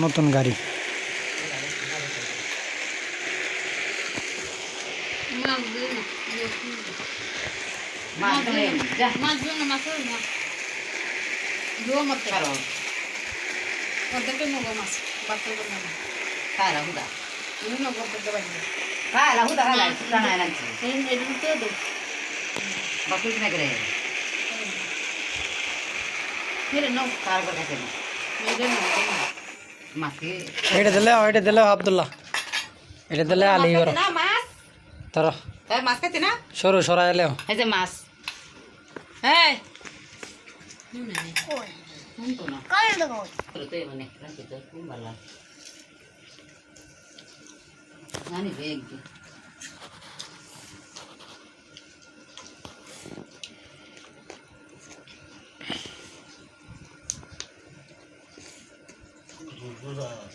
নতুন গাড়ি মাছ দিও না ফুল। মাছ দিও মাকে। এটা দিলে এটা দিলে আবদুল্লাহ। এটা দিলে আলি বড়। না মাছ? খাইছে না? সরু সরা এলেও এই যে মাছ। মানে 这个狗狗